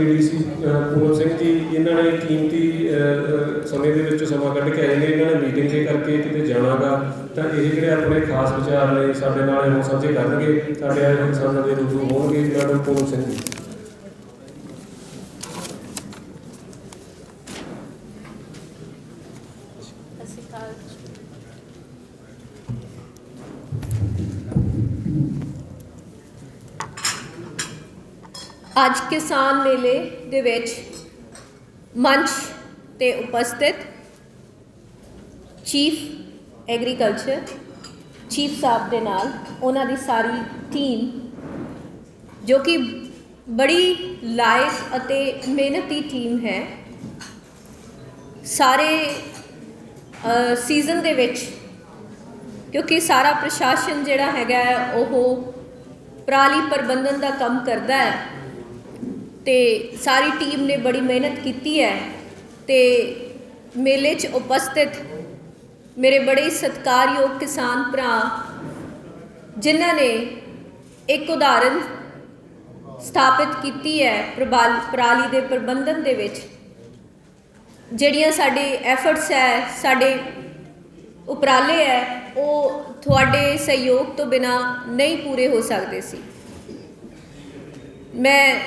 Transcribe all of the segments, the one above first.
ADC Puran Singh ji, ਇਹਨਾਂ ਨੇ ਕੀਮਤੀ ਸਮੇਂ ਦੇ ਵਿੱਚ ਸਮਾਂ ਕੱਢ ਕੇ ਆਏ ਨੇ, ਇਹਨਾਂ ਨੇ ਮੀਟਿੰਗ ਦੇ ਕਰਕੇ ਕਿਤੇ ਜਾਣਾਗਾ ਤਾਂ ਇਹ ਜਿਹੜੇ ਆਪਣੇ ਖਾਸ ਵਿਚਾਰ ਨੇ, ਸਾਡੇ ਨਾਲ ਇਹਨੂੰ ਸਾਂਝੇ ਕਰਨਗੇ, ਸਾਡੇ ਆਏ ਹੋਏ ਕਿਸਾਨਾਂ ਦੇ ਰੂਬਰੂ ਹੋਣਗੇ ਮੈਡਮ ਪੂਰਨ ਸਿੰਘ ਜੀ। ਅੱਜ ਕਿਸਾਨ ਮੇਲੇ ਦੇ ਵਿੱਚ ਮੰਚ ਤੇ ਉਪਸਥਿਤ ਚੀਫ ਐਗਰੀਕਲਚਰ ਚੀਫ ਸਾਹਿਬ ਦੇ ਨਾਲ ਉਹਨਾਂ ਦੀ ਸਾਰੀ ਟੀਮ ਜੋ ਕਿ ਬੜੀ ਲਾਇਕ ਅਤੇ ਮਿਹਨਤੀ ਟੀਮ ਹੈ ਸਾਰੇ ਸੀਜ਼ਨ ਦੇ ਵਿੱਚ ਕਿਉਂਕਿ ਸਾਰਾ ਪ੍ਰਸ਼ਾਸਨ ਜਿਹੜਾ ਹੈਗਾ ਹੈ, ਉਹ ਪਰਾਲੀ ਪ੍ਰਬੰਧਨ ਦਾ ਕੰਮ ਕਰਦਾ ਹੈ। ਤੇ ਸਾਰੀ ਟੀਮ ਨੇ ਬੜੀ ਮਿਹਨਤ ਕੀਤੀ ਹੈ ਤੇ ਮੇਲੇ 'ਚ ਉਪਸਥਿਤ ਮੇਰੇ ਬੜੇ ਸਤਿਕਾਰਯੋਗ ਕਿਸਾਨ ਭਰਾ, ਜਿਨ੍ਹਾਂ ਨੇ ਇੱਕ ਉਦਾਹਰਨ ਸਥਾਪਿਤ ਕੀਤੀ ਹੈ ਪ੍ਰਬਾਲ, ਪਰਾਲੀ ਦੇ ਪ੍ਰਬੰਧਨ ਦੇ ਵਿੱਚ, ਜਿਹੜੀਆਂ ਸਾਡੇ ਐਫਰਟਸ ਹੈ, ਸਾਡੇ ਉਪਰਾਲੇ ਹੈ, ਉਹ ਤੁਹਾਡੇ ਸਹਿਯੋਗ ਤੋਂ ਬਿਨਾ ਨਹੀਂ ਪੂਰੇ ਹੋ ਸਕਦੇ ਸੀ। ਮੈਂ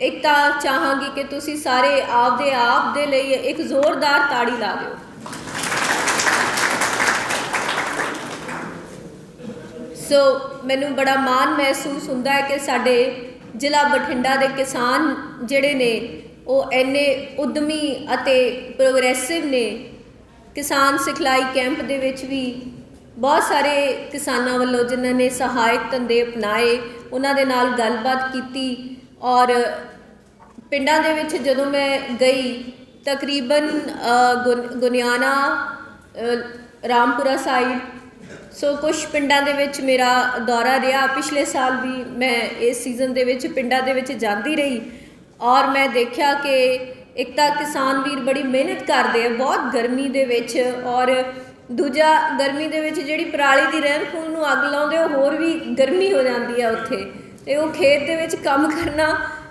ਇੱਕ ਤਾਂ ਚਾਹਾਂਗੀ ਕਿ ਤੁਸੀਂ ਸਾਰੇ ਆਪਦੇ ਆਪ ਦੇ ਲਈ ਇੱਕ ਜ਼ੋਰਦਾਰ ਤਾੜੀ ਲਾ ਦਿਓ। ਸੋ ਮੈਨੂੰ ਬੜਾ ਮਾਣ ਮਹਿਸੂਸ ਹੁੰਦਾ ਹੈ ਕਿ ਸਾਡੇ ਜ਼ਿਲ੍ਹਾ ਬਠਿੰਡਾ ਦੇ ਕਿਸਾਨ ਜਿਹੜੇ ਨੇ, ਉਹ ਇੰਨੇ ਉਦਮੀ ਅਤੇ ਪ੍ਰੋਗਰੈਸਿਵ ਨੇ। ਕਿਸਾਨ ਸਿਖਲਾਈ ਕੈਂਪ ਦੇ ਵਿੱਚ ਵੀ ਬਹੁਤ ਸਾਰੇ ਕਿਸਾਨਾਂ ਵੱਲੋਂ ਜਿਨ੍ਹਾਂ ਨੇ ਸਹਾਇਕ ਧੰਦੇ ਅਪਣਾਏ, ਉਹਨਾਂ ਦੇ ਨਾਲ ਗੱਲਬਾਤ ਕੀਤੀ। ਔਰ ਪਿੰਡਾਂ ਦੇ ਵਿੱਚ ਜਦੋਂ ਮੈਂ ਗਈ, ਤਕਰੀਬਨ ਗੁਨ- ਗੁਨਿਆਣਾ ਰਾਮਪੁਰਾ ਸਾਈਡ ਸੋ ਕੁਝ ਪਿੰਡਾਂ ਦੇ ਵਿੱਚ ਮੇਰਾ ਦੌਰਾ ਰਿਹਾ। ਪਿਛਲੇ ਸਾਲ ਵੀ ਮੈਂ ਇਸ ਸੀਜ਼ਨ ਦੇ ਵਿੱਚ ਪਿੰਡਾਂ ਦੇ ਵਿੱਚ ਜਾਂਦੀ ਰਹੀ ਔਰ ਮੈਂ ਦੇਖਿਆ ਕਿ ਇੱਕ ਤਾਂ ਕਿਸਾਨ ਵੀਰ ਬੜੀ ਮਿਹਨਤ ਕਰਦੇ ਆ, ਬਹੁਤ ਗਰਮੀ ਦੇ ਵਿੱਚ ਔਰ ਦੂਜਾ ਗਰਮੀ ਦੇ ਵਿੱਚ ਜਿਹੜੀ ਪਰਾਲੀ ਦੀ ਰਹਿਣ ਖੂਨ ਨੂੰ ਅੱਗ ਲਾਉਂਦੇ ਉਹ ਹੋਰ ਵੀ ਗਰਮੀ ਹੋ ਜਾਂਦੀ ਆ ਉੱਥੇ। ਤੇ ਉਹ ਖੇਤ ਦੇ ਵਿੱਚ ਕੰਮ ਕਰਨਾ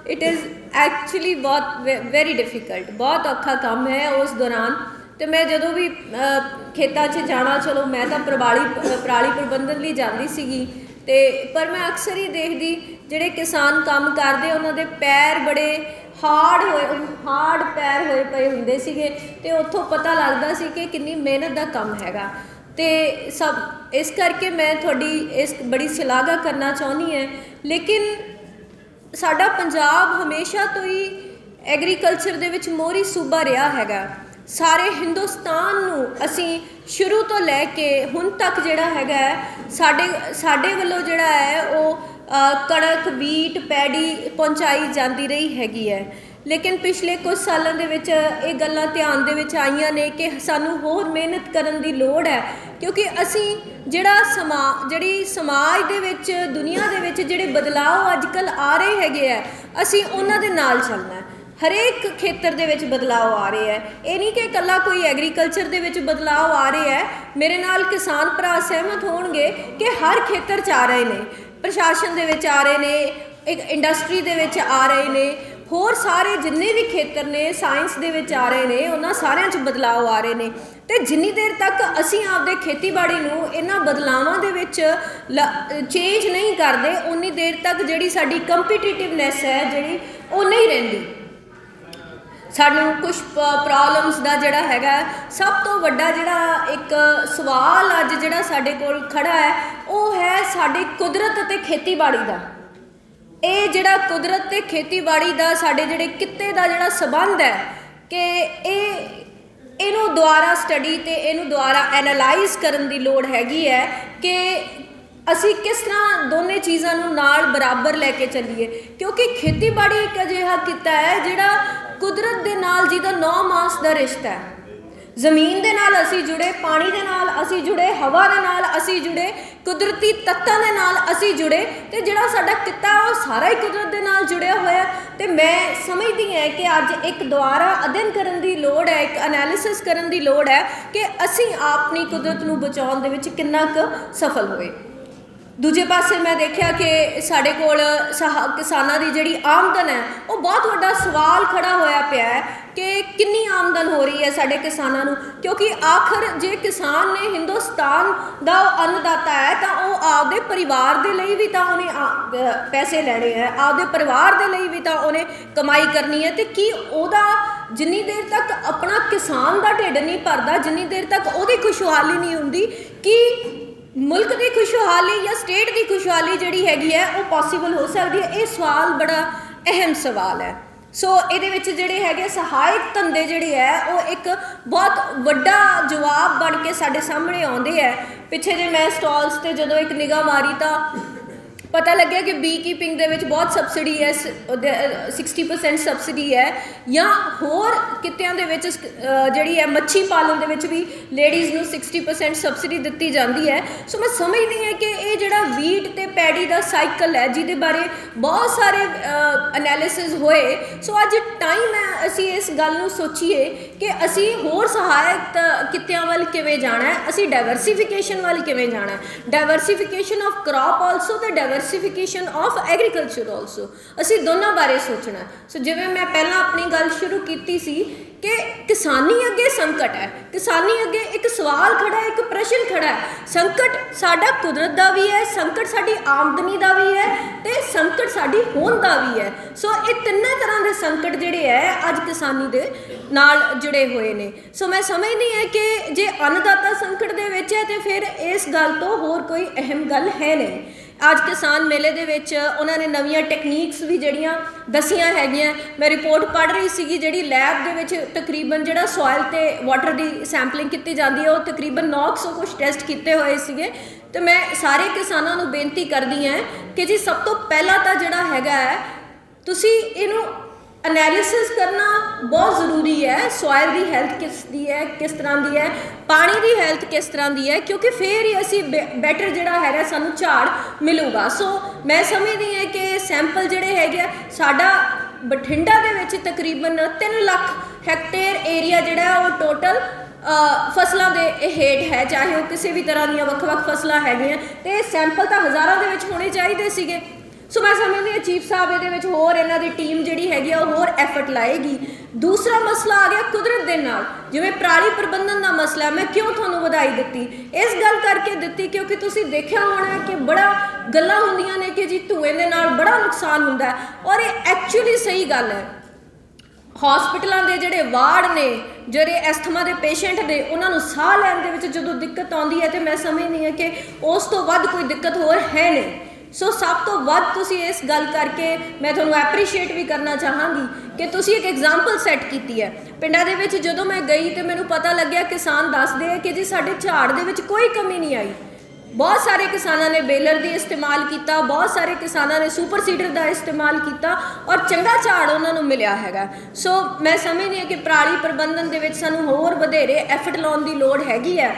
ਇਟ ਇਜ਼ ਐਕਚੁਅਲੀ ਬਹੁਤ ਵੈਰੀ ਡਿਫਿਕਲਟ ਬਹੁਤ ਔਖਾ ਕੰਮ ਹੈ ਉਸ ਦੌਰਾਨ। ਤੇ ਮੈਂ ਜਦੋਂ ਵੀ ਖੇਤਾਂ 'ਚ ਜਾਣਾ ਚਲੋ ਮੈਂ ਤਾਂ ਪ੍ਰਬਾਲੀ ਅਹ, ਪਰਾਲੀ ਪ੍ਰਬੰਧਨ ਲਈ ਜਾਂਦੀ ਸੀਗੀ। ਤੇ ਪਰ ਮੈਂ ਅਕਸਰ ਹੀ ਦੇਖਦੀ ਜਿਹੜੇ ਕਿਸਾਨ ਕੰਮ ਕਰਦੇ ਉਹਨਾਂ ਦੇ ਪੈਰ ਬੜੇ ਹਾਰਡ ਹੋਏ ਹਾਰਡ ਪੈਰ ਹੋਏ ਪਏ ਹੁੰਦੇ ਸੀਗੇ। ਤੇ ਉੱਥੋਂ ਪਤਾ ਲੱਗਦਾ ਸੀ ਕਿ ਕਿੰਨੀ ਮਿਹਨਤ ਦਾ ਕੰਮ ਹੈਗਾ। ਤੇ ਸਭ ਇਸ ਕਰਕੇ ਮੈਂ ਤੁਹਾਡੀ ਇਸ ਬੜੀ ਸ਼ਲਾਘਾ ਕਰਨਾ ਚਾਹੁੰਦੀ ਹਾਂ। ਲੇਕਿਨ ਸਾਡਾ ਪੰਜਾਬ ਹਮੇਸ਼ਾ ਤੋਂ ਹੀ ਐਗਰੀਕਲਚਰ ਦੇ ਵਿੱਚ ਮੋਹਰੀ ਸੂਬਾ ਰਿਹਾ ਹੈਗਾ। ਸਾਰੇ ਹਿੰਦੁਸਤਾਨ ਨੂੰ ਅਸੀਂ ਸ਼ੁਰੂ ਤੋਂ ਲੈ ਕੇ ਹੁਣ ਤੱਕ ਜਿਹੜਾ ਹੈਗਾ ਸਾਡੇ ਸਾਡੇ ਵੱਲੋਂ ਜਿਹੜਾ ਹੈ, ਉਹ ਕਣਕ, ਵੀਟ, ਪੈੜੀ ਪਹੁੰਚਾਈ ਜਾਂਦੀ ਰਹੀ ਹੈਗੀ ਹੈ। ਲੇਕਿਨ ਪਿਛਲੇ ਕੁਝ ਸਾਲਾਂ ਦੇ ਵਿੱਚ ਇਹ ਗੱਲਾਂ ਧਿਆਨ ਦੇ ਵਿੱਚ ਆਈਆਂ ਨੇ ਕਿ ਸਾਨੂੰ ਹੋਰ ਮਿਹਨਤ ਕਰਨ ਦੀ ਲੋੜ ਹੈ। ਕਿਉਂਕਿ ਅਸੀਂ ਜਿਹੜਾ ਸਮਾ, ਜਿਹੜੀ ਸਮਾਜ ਦੇ ਵਿੱਚ, ਦੁਨੀਆ ਦੇ ਵਿੱਚ ਜਿਹੜੇ ਬਦਲਾਅ ਅੱਜ ਕੱਲ ਆ ਰਹੇ ਹੈਗੇ ਆ, ਅਸੀਂ ਉਹਨਾਂ ਦੇ ਨਾਲ ਚੱਲਣਾ ਹੈ। ਹਰੇਕ ਖੇਤਰ ਦੇ ਵਿੱਚ ਬਦਲਾਅ ਆ ਰਹੇ ਹੈ। ਇਹ ਨਹੀਂ ਕਿ ਇਕੱਲਾ ਕੋਈ ਐਗਰੀਕਲਚਰ ਦੇ ਵਿੱਚ ਬਦਲਾਅ ਆ ਰਹੇ ਹੈ। ਮੇਰੇ ਨਾਲ ਕਿਸਾਨ ਭਰਾ ਸਹਿਮਤ ਹੋਣਗੇ ਕਿ ਹਰ ਖੇਤਰ 'ਚ ਆ ਰਹੇ ਨੇ। ਪ੍ਰਸ਼ਾਸਨ ਦੇ ਵਿੱਚ ਆ ਰਹੇ ਨੇ, ਇੱਕ ਇੰਡਸਟਰੀ ਦੇ ਵਿੱਚ ਆ ਰਹੇ ਨੇ। ਹੋਰ ਸਾਰੇ ਜਿੰਨੇ ਵੀ ਖੇਤਰ ਨੇ, ਸਾਇੰਸ ਦੇ ਵਿੱਚ ਆ ਰਹੇ ਨੇ, ਉਹਨਾਂ ਸਾਰਿਆਂ 'ਚ ਬਦਲਾਅ ਆ ਰਹੇ ਨੇ। ਤੇ ਜਿੰਨੀ ਦੇਰ ਤੱਕ ਅਸੀਂ ਆਪਦੇ ਖੇਤੀਬਾੜੀ ਨੂੰ ਇਹਨਾਂ ਬਦਲਾਵਾਂ ਦੇ ਵਿੱਚ ਚੇਂਜ ਨਹੀਂ ਕਰਦੇ ਉਨੀ ਦੇਰ ਤੱਕ ਜਿਹੜੀ ਸਾਡੀ ਕੰਪੀਟੀਟਿਵਨੈਸ ਹੈ ਜਿਹੜੀ, ਉਹ ਨਹੀਂ ਰਹਿੰਦੀ। ਸਾਨੂੰ ਕੁਝ ਪ੍ਰੋਬਲਮਸ ਦਾ ਜਿਹੜਾ ਹੈਗਾ, ਸਭ ਤੋਂ ਵੱਡਾ ਜਿਹੜਾ ਇੱਕ ਸਵਾਲ ਅੱਜ ਜਿਹੜਾ ਸਾਡੇ ਕੋਲ ਖੜਾ ਹੈ, ਉਹ ਹੈ ਸਾਡੀ ਕੁਦਰਤ ਅਤੇ ਖੇਤੀਬਾੜੀ ਦਾ। ਇਹ ਜਿਹੜਾ ਕੁਦਰਤ ਤੇ ਖੇਤੀਬਾੜੀ ਦਾ ਸਾਡੇ ਜਿਹੜੇ ਕਿੱਤੇ ਦਾ ਜਿਹੜਾ ਸਬੰਧ ਹੈ, ਕਿ ਇਹ ਇਹਨੂੰ ਦੁਆਰਾ ਸਟੱਡੀ ਤੇ ਇਹਨੂੰ ਦੁਆਰਾ ਐਨਾਲਾਈਜ਼ ਕਰਨ ਦੀ ਲੋੜ ਹੈਗੀ ਹੈ ਕਿ ਅਸੀਂ ਕਿਸ ਤਰ੍ਹਾਂ ਦੋਨੇ ਚੀਜ਼ਾਂ ਨੂੰ ਨਾਲ ਬਰਾਬਰ ਲੈ ਕੇ ਚੱਲੀਏ। ਕਿਉਂਕਿ ਖੇਤੀਬਾੜੀ ਇੱਕ ਅਜਿਹਾ ਕਿੱਤਾ ਹੈ ਜਿਹੜਾ ਕੁਦਰਤ ਦੇ ਨਾਲ ਜਿਹਦਾ ਨੌ ਮਾਸ ਦਾ ਰਿਸ਼ਤਾ ਹੈ। ਜ਼ਮੀਨ ਦੇ ਨਾਲ ਅਸੀਂ ਜੁੜੇ, ਪਾਣੀ ਦੇ ਨਾਲ ਅਸੀਂ ਜੁੜੇ, ਹਵਾ ਦੇ ਨਾਲ ਅਸੀਂ ਜੁੜੇ, ਕੁਦਰਤੀ ਤੱਤਾਂ ਦੇ ਨਾਲ ਅਸੀਂ ਜੁੜੇ ਤੇ ਜਿਹੜਾ ਸਾਡਾ ਕਿੱਤਾ ਉਹ ਸਾਰਾ ਹੀ ਕੁਦਰਤ ਦੇ ਨਾਲ ਜੁੜਿਆ ਹੋਇਆ। ਤੇ ਮੈਂ ਸਮਝਦੀ ਹਾਂ ਕਿ ਅੱਜ ਇੱਕ ਦੁਆਰਾ ਅਧਿਐਨ ਕਰਨ ਦੀ ਲੋੜ ਹੈ, ਇੱਕ ਐਨਾਲਿਸਿਸ ਕਰਨ ਦੀ ਲੋੜ ਹੈ ਕਿ ਅਸੀਂ ਆਪਣੀ ਕੁਦਰਤ ਨੂੰ ਬਚਾਉਣ ਦੇ ਵਿੱਚ ਕਿੰਨਾ ਕੁ ਸਫਲ ਹੋਏ। ਦੂਜੇ ਪਾਸੇ ਮੈਂ ਦੇਖਿਆ ਕਿ ਸਾਡੇ ਕੋਲ ਸਹਾ- ਕਿਸਾਨਾਂ ਦੀ ਜਿਹੜੀ ਆਮਦਨ ਹੈ, ਉਹ ਬਹੁਤ ਵੱਡਾ ਸਵਾਲ ਖੜਾ ਹੋਇਆ ਪਿਆ ਹੈ ਕਿ ਕਿੰਨੀ ਆਮਦਨ ਹੋ ਰਹੀ ਹੈ ਸਾਡੇ ਕਿਸਾਨਾਂ ਨੂੰ? ਕਿਉਂਕਿ ਆਖਰ ਜੇ ਕਿਸਾਨ ਨੇ ਹਿੰਦੁਸਤਾਨ ਦਾ ਉਹ ਅੰਨਦਾਤਾ ਹੈ, ਤਾਂ ਉਹ ਆਪਦੇ ਪਰਿਵਾਰ ਦੇ ਲਈ ਵੀ ਤਾਂ ਉਹਨੇ ਪੈਸੇ ਲੈਣੇ ਹੈ, ਆਪਦੇ ਪਰਿਵਾਰ ਦੇ ਲਈ ਵੀ ਤਾਂ ਉਹਨੇ ਕਮਾਈ ਕਰਨੀ ਹੈ, ਤੇ ਕੀ ਉਹਦਾ ਜਿੰਨੀ ਦੇਰ ਤੱਕ ਆਪਣਾ ਕਿਸਾਨ ਦਾ ਢਿੱਡ ਨਹੀਂ ਭਰਦਾ, ਜਿੰਨੀ ਦੇਰ ਤੱਕ ਉਹਦੀ ਖੁਸ਼ਹਾਲੀ ਨਹੀਂ ਹੁੰਦੀ, ਕਿ ਮੁਲਕ ਦੀ ਖੁਸ਼ਹਾਲੀ ਜਾਂ ਸਟੇਟ ਦੀ ਖੁਸ਼ਹਾਲੀ ਜਿਹੜੀ ਹੈਗੀ ਹੈ, ਉਹ ਪੋਸੀਬਲ ਹੋ ਸਕਦੀ ਹੈ। ਇਹ ਸਵਾਲ ਬੜਾ ਅਹਿਮ ਸਵਾਲ ਹੈ। ਸੋ ਇਹਦੇ ਵਿੱਚ ਜਿਹੜੇ ਹੈਗੇ ਸਹਾਇਕ ਧੰਦੇ ਜਿਹੜੇ ਹੈ, ਉਹ ਇੱਕ ਬਹੁਤ ਵੱਡਾ ਜਵਾਬ ਬਣ ਕੇ ਸਾਡੇ ਸਾਹਮਣੇ ਆਉਂਦੇ ਹੈ। ਪਿੱਛੇ ਜੇ ਮੈਂ ਸਟਾਲਸ ਤੇ ਜਦੋਂ ਇੱਕ ਨਿਗਾਹ ਮਾਰੀ ਤਾਂ ਪਤਾ ਲੱਗਿਆ ਕਿ ਬੀ ਕੀਪਿੰਗ ਦੇ ਵਿੱਚ ਬਹੁਤ ਸਬਸਿਡੀ ਹੈ ਸ- ਉਹਦੇ, 60% ਸਬਸਿਡੀ ਹੈ ਜਾਂ ਹੋਰ ਕਿੱਤਿਆਂ ਦੇ ਵਿੱਚ ਜਿਹੜੀ ਹੈ ਮੱਛੀ ਪਾਲਣ ਦੇ ਵਿੱਚ ਵੀ ਲੇਡੀਜ਼ ਨੂੰ 60% ਸਬਸਿਡੀ ਦਿੱਤੀ ਜਾਂਦੀ ਹੈ। ਸੋ ਮੈਂ ਸਮਝਦੀ ਹਾਂ ਕਿ ਇਹ ਜਿਹੜਾ ਵੀਟ ਤੇ ਪੈਡੀ ਦਾ ਸਾਈਕਲ ਹੈ, ਜਿਹਦੇ ਬਾਰੇ ਬਹੁਤ ਸਾਰੇ ਐਨਾਲਿਸਿਸ ਹੋਏ। ਸੋ ਅੱਜ ਟਾਈਮ ਹੈ, ਅਸੀਂ ਇਸ ਗੱਲ ਨੂੰ ਸੋਚੀਏ ਕਿ ਅਸੀਂ ਹੋਰ ਸਹਾਇਕ ਤ- ਕਿੱਤਿਆਂ ਵੱਲ ਕਿਵੇਂ ਜਾਣਾ ਹੈ, ਅਸੀਂ ਡਾਈਵਰਸਿਫਿਕੇਸ਼ਨ ਵੱਲ ਕਿਵੇਂ ਜਾਣਾ ਹੈ। ਡਾਈਵਰਸਿਫਿਕੇਸ਼ਨ ਆਫ ਕ੍ਰੌਪ ਆਲਸੋ ਤੇ ਡਾਈਵਰਸਿਫਿਕੇਸ਼ਨ ਆਫ ਐਗਰੀਕਲਚਰ ਆਲਸੋ ਅਸੀਂ ਦੋਨਾਂ ਬਾਰੇ ਸੋਚਣਾ ਸੋ ਜਿਵੇਂ ਮੈਂ ਪਹਿਲਾਂ ਆਪਣੀ ਗੱਲ ਸ਼ੁਰੂ ਕੀਤੀ ਸੀ ਕਿ ਕਿਸਾਨੀ ਅੱਗੇ ਸੰਕਟ ਹੈ। ਕਿਸਾਨੀ ਅੱਗੇ ਇੱਕ ਸਵਾਲ ਖੜਾ ਹੈ, ਇੱਕ ਪ੍ਰਸ਼ਨ ਖੜਾ ਹੈ। ਸੰਕਟ ਸਾਡਾ ਕੁਦਰਤ ਦਾ ਵੀ ਹੈ, ਸੰਕਟ ਸਾਡੀ ਆਮ ਆਮਦਨੀ ਦਾ ਵੀ ਹੈ ਤੇ ਸੰਕਟ ਸਾਡੀ ਹੋਣ ਦਾ ਵੀ ਹੈ। ਸੋ ਇਹ ਤਿੰਨਾਂ ਤਰ੍ਹਾਂ ਦੇ ਸੰਕਟ ਜਿਹੜੇ ਹੈ, ਅੱਜ ਕਿਸਾਨੀ ਦੇ ਨਾਲ ਜੁੜੇ ਹੋਏ ਨੇ। ਸੋ ਮੈਂ ਸਮਝਦੀ ਹਾਂ ਕਿ ਜੇ ਅੰਨਦਾਤਾ ਸੰਕਟ ਦੇ ਵਿੱਚ ਹੈ, ਤੇ ਫਿਰ ਇਸ ਗੱਲ ਤੋਂ ਹੋਰ ਕੋਈ ਅਹਿਮ ਗੱਲ ਹੈ ਨਹੀਂ। ਅੱਜ ਕਿਸਾਨ ਮੇਲੇ ਦੇ ਵਿੱਚ ਉਹਨਾਂ ਨੇ ਨਵੀਆਂ ਟੈਕਨੀਕਸ ਵੀ ਜਿਹੜੀਆਂ ਦਸੀਆਂ ਹੈਗੀਆਂ। ਮੈਂ ਰਿਪੋਰਟ ਪੜ੍ਹ ਰਹੀ ਸੀਗੀ ਜਿਹੜੀ ਲੈਬ ਦੇ ਵਿੱਚ ਤਕਰੀਬਨ ਜਿਹੜਾ ਸੋਇਲ ਤੇ ਵਾਟਰ ਦੀ ਸੈਂਪਲਿੰਗ ਕੀਤੀ ਜਾਂਦੀ ਹੈ, ਉਹ ਤਕਰੀਬਨ 900 ਕੁਝ ਟੈਸਟ ਕੀਤੇ ਹੋਏ ਸੀਗੇ। ਤੇ ਮੈਂ ਸਾਰੇ ਕਿਸਾਨਾਂ ਨੂੰ ਬੇਨਤੀ ਕਰਦੀ ਹਾਂ ਕਿ ਜੀ ਸਭ ਤੋਂ ਪਹਿਲਾਂ ਤਾਂ ਜਿਹੜਾ ਹੈਗਾ ਹੈ, ਤੁਸੀਂ ਇਹਨੂੰ ਐਨਾਲਿਸਿਸ ਕਰਨਾ ਬਹੁਤ ਜ਼ਰੂਰੀ ਹੈ ਸੋਇਲ ਦੀ ਹੈਲਥ ਕਿਸ ਦੀ ਹੈ, ਕਿਸ ਤਰ੍ਹਾਂ ਦੀ ਹੈ, ਪਾਣੀ ਦੀ ਹੈਲਥ ਕਿਸ ਤਰ੍ਹਾਂ ਦੀ ਹੈ, ਕਿਉਂਕਿ ਫੇਰ ਹੀ ਅਸੀਂ ਬੈਟਰ ਜਿਹੜਾ ਹੈਗਾ ਸਾਨੂੰ ਝਾੜ ਮਿਲੂਗਾ। ਸੋ ਮੈਂ ਸਮਝਦੀ ਹਾਂ ਕਿ ਸੈਂਪਲ ਜਿਹੜੇ ਹੈਗੇ ਆ, ਸਾਡਾ ਬਠਿੰਡਾ ਦੇ ਵਿੱਚ ਤਕਰੀਬਨ 3 ਲੱਖ ਹੈਕਟੇਅਰ ਏਰੀਆ ਜਿਹੜਾ ਉਹ ਟੋਟਲ ਫਸਲਾਂ ਦੇ ਹੇਠ ਹੈ, ਚਾਹੇ ਉਹ ਕਿਸੇ ਵੀ ਤਰ੍ਹਾਂ ਦੀਆਂ ਵੱਖ-ਵੱਖ ਫਸਲਾਂ ਹੈਗੀਆਂ, ਤੇ ਇਹ ਸੈਂਪਲ ਤਾਂ ਹਜ਼ਾਰਾਂ ਦੇ ਵਿੱਚ ਹੋਣੇ ਚਾਹੀਦੇ ਸੀਗੇ। ਸੋ ਮੈਂ ਸਮਝਦੀ ਹਾਂ ਚੀਫ ਸਾਹਿਬ ਇਹਦੇ ਵਿੱਚ ਹੋਰ ਇਹਨਾਂ ਦੀ ਟੀਮ ਜਿਹੜੀ ਹੈਗੀ ਆ, ਉਹ ਹੋਰ ਐਫਰਟ ਲਾਏਗੀ। ਦੂਸਰਾ ਮਸਲਾ ਆ ਗਿਆ ਕੁਦਰਤ ਦੇ ਨਾਲ। ਜਿਵੇਂ ਪਰਾਲੀ ਪ੍ਰਬੰਧਨ ਦਾ ਮਸਲਾ, ਮੈਂ ਕਿਉਂ ਤੁਹਾਨੂੰ ਵਧਾਈ ਦਿੱਤੀ? ਇਸ ਗੱਲ ਕਰਕੇ ਦਿੱਤੀ ਕਿਉਂਕਿ ਤੁਸੀਂ ਦੇਖਿਆ ਹੋਣਾ ਕਿ ਬੜਾ ਗੱਲਾਂ ਹੁੰਦੀਆਂ ਨੇ ਕਿ ਜੀ ਧੂਏ ਦੇ ਨਾਲ ਬੜਾ ਨੁਕਸਾਨ ਹੁੰਦਾ ਹੈ। ਔਰ ਇਹ ਐਕਚੁਅਲੀ ਸਹੀ ਗੱਲ ਹੈ। ਹਸਪੀਟਲਾਂ ਦੇ ਜਿਹੜੇ ਵਾਰਡ ਨੇ, ਜਿਹੜੇ ਐਸਥਮਾ ਦੇ ਪੇਸ਼ੈਂਟ ਨੇ ਉਹਨਾਂ ਨੂੰ ਸਾਹ ਲੈਣ ਦੇ ਵਿੱਚ ਜਦੋਂ ਦਿੱਕਤ ਆਉਂਦੀ ਹੈ ਤੇ ਮੈਂ ਸਮਝਦੀ ਹਾਂ ਕਿ ਉਸ ਤੋਂ ਵੱਧ ਕੋਈ ਦਿੱਕਤ ਹੋਰ ਹੈ ਨਹੀਂ। ਸੋ ਸਭ ਤੋਂ ਵੱਧ ਤੁਸੀਂ ਇਸ ਗੱਲ ਕਰਕੇ ਮੈਂ ਤੁਹਾਨੂੰ ਐਪਰੀਸ਼ੀਏਟ ਵੀ ਕਰਨਾ ਚਾਹਾਂਗੀ ਕਿ ਤੁਸੀਂ ਇੱਕ ਐਗਜ਼ਾਮਪਲ ਸੈੱਟ ਕੀਤੀ ਹੈ। ਪਿੰਡਾਂ ਦੇ ਵਿੱਚ ਜਦੋਂ ਮੈਂ ਗਈ ਤੇ ਮੈਨੂੰ ਪਤਾ ਲੱਗਿਆ ਕਿਸਾਨ ਦੱਸਦੇ ਆ ਕਿ ਜੀ ਸਾਡੇ ਝਾੜ ਦੇ ਵਿੱਚ ਕੋਈ ਕਮੀ ਨਹੀਂ ਆਈ। ਬਹੁਤ ਸਾਰੇ ਕਿਸਾਨਾਂ ਨੇ ਬੇਲਰ ਦੀ ਇਸਤੇਮਾਲ ਕੀਤਾ, ਬਹੁਤ ਸਾਰੇ ਕਿਸਾਨਾਂ ਨੇ ਸੁਪਰ ਸੀਡਰ ਦਾ ਇਸਤੇਮਾਲ ਕੀਤਾ ਔਰ ਚੰਗਾ ਝਾੜ ਉਹਨਾਂ ਨੂੰ ਮਿਲਿਆ ਹੈਗਾ। ਸੋ ਮੈਂ ਸਮਝਦੀ ਹਾਂ ਕਿ ਪਰਾਲੀ ਪ੍ਰਬੰਧਨ ਦੇ ਵਿੱਚ ਸਾਨੂੰ ਹੋਰ ਵਧੇਰੇ ਐਫਰਟ ਲਾਉਣ ਦੀ ਲੋੜ ਹੈਗੀ ਹੈ।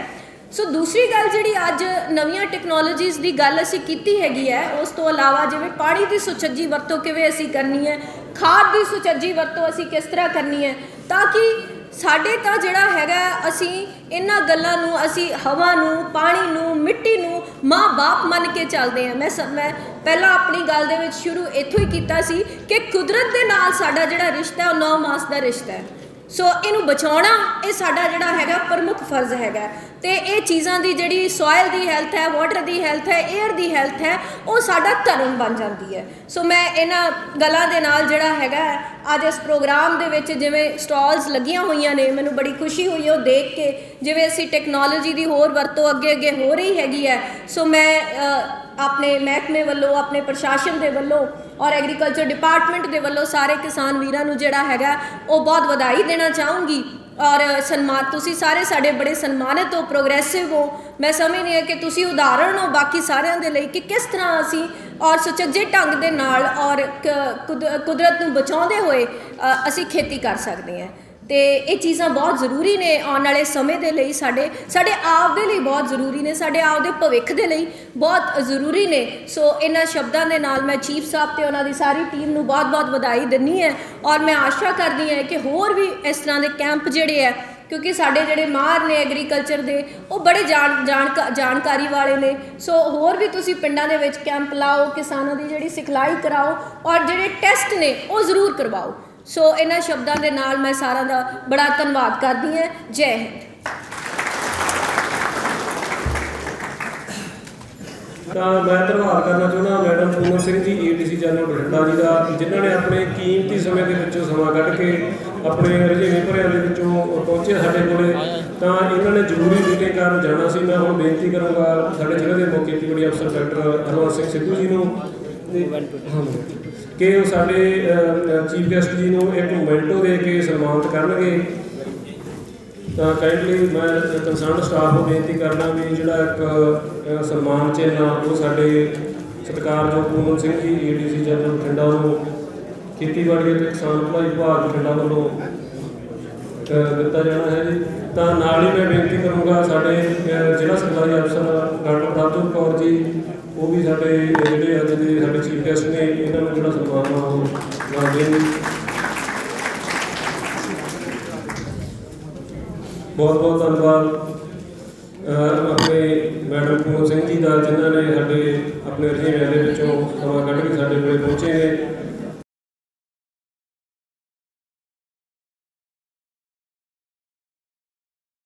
ਸੋ ਦੂਸਰੀ ਗੱਲ ਜਿਹੜੀ ਅੱਜ ਨਵੀਆਂ ਟੈਕਨੋਲੋਜੀਜ਼ ਦੀ ਗੱਲ ਅਸੀਂ ਕੀਤੀ ਹੈਗੀ ਹੈ, ਉਸ ਤੋਂ ਇਲਾਵਾ ਜਿਵੇਂ ਪਾਣੀ ਦੀ ਸੁਚੱਜੀ ਵਰਤੋਂ ਕਿਵੇਂ ਅਸੀਂ ਕਰਨੀ ਹੈ, ਖਾਦ ਦੀ ਸੁਚੱਜੀ ਵਰਤੋਂ ਅਸੀਂ ਕਿਸ ਤਰ੍ਹਾਂ ਕਰਨੀ ਹੈ, ਤਾਂ ਕਿ ਸਾਡੇ ਤਾਂ ਜਿਹੜਾ ਹੈਗਾ, ਅਸੀਂ ਇਹਨਾਂ ਗੱਲਾਂ ਨੂੰ, ਅਸੀਂ ਹਵਾ ਨੂੰ, ਪਾਣੀ ਨੂੰ, ਮਿੱਟੀ ਨੂੰ ਮਾਂ-ਬਾਪ ਮੰਨ ਕੇ ਚੱਲਦੇ ਹਾਂ। ਮੈਂ ਸ- ਮੈਂ ਪਹਿਲਾਂ ਆਪਣੀ ਗੱਲ ਦੇ ਵਿੱਚ ਸ਼ੁਰੂ ਇੱਥੋਂ ਹੀ ਕੀਤਾ ਸੀ ਕਿ ਕੁਦਰਤ ਦੇ ਨਾਲ ਸਾਡਾ ਜਿਹੜਾ ਰਿਸ਼ਤਾ ਹੈ, ਉਹ ਨੌ ਮਾਸ ਦਾ ਰਿਸ਼ਤਾ ਹੈ। ਸੋ ਇਹਨੂੰ ਬਚਾਉਣਾ, ਇਹ ਸਾਡਾ ਜਿਹੜਾ ਹੈਗਾ ਪ੍ਰਮੁੱਖ ਫਰਜ਼ ਹੈਗਾ। ਤੇ ਇਹ ਚੀਜ਼ਾਂ ਦੀ ਜਿਹੜੀ ਸੋਇਲ ਦੀ ਹੈਲਥ ਹੈ ਵਾਟਰ ਦੀ ਹੈਲਥ ਹੈ 에ਅਰ ਦੀ ਹੈਲਥ ਹੈ, ਉਹ ਸਾਡਾ ਧਰਮ ਬਣ ਜਾਂਦੀ ਹੈ। ਸੋ ਮੈਂ ਇਹਨਾਂ ਗੱਲਾਂ ਦੇ ਨਾਲ ਜਿਹੜਾ ਹੈਗਾ, ਅੱਜ ਇਸ ਪ੍ਰੋਗਰਾਮ ਦੇ ਵਿੱਚ ਜਿਵੇਂ ਸਟਾਲਸ ਲੱਗੀਆਂ ਹੋਈਆਂ ਨੇ, ਮੈਨੂੰ ਬੜੀ ਖੁਸ਼ੀ ਹੋਈ ਉਹ ਦੇਖ ਕੇ। ਜਿਵੇਂ ਅਸੀਂ ਟੈਕਨੋਲੋਜੀ ਦੀ ਹੋਰ ਵਰਤੋਂ ਅੱਗੇ ਅੱਗੇ ਹੋ ਰਹੀ ਹੈਗੀ ਹੈ। ਸੋ ਮੈਂ ਆਪਣੇ ਮਹਿਕਮੇ ਵੱਲੋਂ, ਆਪਣੇ ਪ੍ਰਸ਼ਾਸਨ ਦੇ ਵੱਲੋਂ ਔਰ ਐਗਰੀਕਲਚਰ ਡਿਪਾਰਟਮੈਂਟ ਦੇ ਵੱਲੋਂ ਸਾਰੇ ਕਿਸਾਨ ਵੀਰਾਂ ਨੂੰ ਜਿਹੜਾ ਹੈਗਾ, ਉਹ ਬਹੁਤ ਵਧਾਈ ਦੇਣਾ ਚਾਹੂੰਗੀ। ਔਰ ਸਨਮਾਨ, ਤੁਸੀਂ ਸਾਰੇ ਸਾਡੇ ਬੜੇ ਸਨਮਾਨਿਤ ਹੋ ਪ੍ਰੋਗਰੈਸਿਵ ਹੋ। ਮੈਂ ਸਮਝਦੀ ਹਾਂ ਕਿ ਤੁਸੀਂ ਉਦਾਹਰਣ ਹੋ ਬਾਕੀ ਸਾਰਿਆਂ ਦੇ ਲਈ ਕਿ ਕਿਸ ਤਰ੍ਹਾਂ ਅਸੀਂ ਔਰ ਸੁਚੱਜੇ ਢੰਗ ਦੇ ਨਾਲ ਔਰ ਕ- ਕੁਦ- ਕੁਦਰਤ ਨੂੰ ਬਚਾਉਂਦੇ ਹੋਏ ਅਸੀਂ ਖੇਤੀ ਕਰ ਸਕਦੇ ਹਾਂ। ਤੇ ਇਹ ਚੀਜ਼ਾਂ ਬਹੁਤ ਜ਼ਰੂਰੀ ਨੇ ਆਉਣ ਵਾਲੇ ਸਮੇਂ ਦੇ ਲਈ ਸਾਡੇ ਸਾਡੇ ਆਪ ਦੇ ਲਈ ਬਹੁਤ ਜ਼ਰੂਰੀ ਨੇ, ਸਾਡੇ ਆਪ ਦੇ ਭਵਿੱਖ ਦੇ ਲਈ ਬਹੁਤ ਜ਼ਰੂਰੀ ਨੇ। ਸੋ ਇਹਨਾਂ ਸ਼ਬਦਾਂ ਦੇ ਨਾਲ ਮੈਂ ਚੀਫ ਸਾਹਿਬ ਤੇ ਉਹਨਾਂ ਦੀ ਸਾਰੀ ਟੀਮ ਨੂੰ ਬਹੁਤ-ਬਹੁਤ ਵਧਾਈ ਦਿੰਨੀ ਹੈ ਔਰ ਮੈਂ ਆਸ਼ਾ ਕਰਦੀ ਹਾਂ ਕਿ ਹੋਰ ਵੀ ਇਸ ਤਰ੍ਹਾਂ ਦੇ ਕੈਂਪ ਜਿਹੜੇ ਹੈ ਕਿਉਂਕਿ ਸਾਡੇ ਜਿਹੜੇ ਮਾਹਰ ਨੇ ਐਗਰੀਕਲਚਰ ਦੇ, ਉਹ ਬੜੇ ਜਾਣ ਜਾਣਕਾ- ਜਾਣਕਾਰੀ ਵਾਲੇ ਨੇ। ਸੋ ਹੋਰ ਵੀ ਤੁਸੀਂ ਪਿੰਡਾਂ ਦੇ ਵਿੱਚ ਕੈਂਪ ਲਾਓ, ਕਿਸਾਨਾਂ ਦੀ ਜਿਹੜੀ ਸਿਖਲਾਈ ਕਰਾਓ ਔਰ ਜਿਹੜੇ ਟੈਸਟ ਨੇ, ਉਹ ਜ਼ਰੂਰ ਕਰਵਾਓ। ਸੋ ਇਹਨਾਂ ਸ਼ਬਦਾਂ ਦੇ ਨਾਲ ਮੈਂ ਸਾਰਿਆਂ ਦਾ ਬੜਾ ਧੰਨਵਾਦ ਕਰਦੀ ਹਾਂ। ਜੈ ਹਿੰਦ। ਤਾਂ ਮੈਂ ਧੰਨਵਾਦ ਕਰਨਾ ਚਾਹੁੰਦਾ madam Poonam Singh ji ADC general Bathinda ਜੀ ਦਾ, ਜਿਨ੍ਹਾਂ ਨੇ ਆਪਣੇ ਕੀਮਤੀ ਸਮੇਂ ਦੇ ਵਿੱਚੋਂ ਸਮਾਂ ਕੱਢ ਕੇ ਆਪਣੇ ਰੁਝੇਵੇਂ ਭਰਿਆਂ ਦੇ ਵਿੱਚੋਂ ਪਹੁੰਚੇ ਸਾਡੇ ਕੋਲੇ। ਤਾਂ ਇਹਨਾਂ ਨੇ ਜ਼ਰੂਰੀ ਮੀਟਿੰਗ ਕਰਨ ਜਾਣਾ ਸੀ। ਮੈਂ ਹੁਣ ਬੇਨਤੀ ਕਰਾਂਗਾ, ਸਾਡੇ ਜ਼ਿਲ੍ਹੇ ਦੇ ਮੁੱਖ ਖੇਤੀਬਾੜੀ ਅਫਸਰ ਡਾਕਟਰ ਹਰਵੰਤ ਸਿੰਘ ਸਿੱਧੂ ਜੀ ਨੂੰ। ਕਿ ਉਹ ਸਾਡੇ ਚੀਫ ਗੈਸਟ ਜੀ ਨੂੰ ਇੱਕ ਮੋਮੈਂਟੋ ਦੇ ਕੇ ਸਨਮਾਨਿਤ ਕਰਨਗੇ। ਤਾਂ ਕਾਈਂਡਲੀ ਮੈਂ ਕੰਸਰਨ ਸਟਾਫ ਨੂੰ ਬੇਨਤੀ ਕਰਦਾ ਵੀ ਜਿਹੜਾ ਇੱਕ ਸਨਮਾਨ ਚਿੰਨ੍ਹ ਆ, ਉਹ ਸਾਡੇ ਸਤਿਕਾਰਯੋਗ ਪੂਨਮ ਸਿੰਘ ਜੀ ਏਡੀਸੀ ਜਨਰਲ ਬਠਿੰਡਾ ਨੂੰ ਖੇਤੀਬਾੜੀ ਅਤੇ ਕਿਸਾਨ ਭਲਾਈ ਵਿਭਾਗ ਬਠਿੰਡਾ ਵੱਲੋਂ ਦਿੱਤਾ ਜਾਣਾ ਹੈ ਜੀ। ਤਾਂ ਨਾਲ ਹੀ ਮੈਂ ਬੇਨਤੀ ਕਰੂੰਗਾ ਸਾਡੇ ਜ਼ਿਲ੍ਹਾ ਸਿਖਲਾਈ ਅਫਸਰ ਡਾਕਟਰ ਪ੍ਰਭਜੋਤ ਕੌਰ ਜੀ ਉਹ ਵੀ ਸਾਡੇ ਜਿਹੜੇ ਅੱਜ ਦੇ ਸਾਡੇ ਚੀਫ ਗੈਸਟ ਨੇ, ਇਹਨਾਂ ਨੂੰ ਜਿਹੜਾ ਸਨਮਾਨ ਆ ਉਹ ਨਾਲ ਦੇਣਗੇ ਬਹੁਤ ਬਹੁਤ ਧੰਨਵਾਦ ਆਪਣੇ ਮੈਡਮ ਪੂਨਮ ਸਿੰਘ ਜੀ ਦਾ, ਜਿਨ੍ਹਾਂ ਨੇ ਸਾਡੇ ਆਪਣੇ ਰੁਝੇਵਿਆਂ ਦੇ ਵਿੱਚੋਂ ਸਮਾਂ ਕੱਢ ਕੇ ਸਾਡੇ ਕੋਲੇ ਪਹੁੰਚੇ ਨੇ।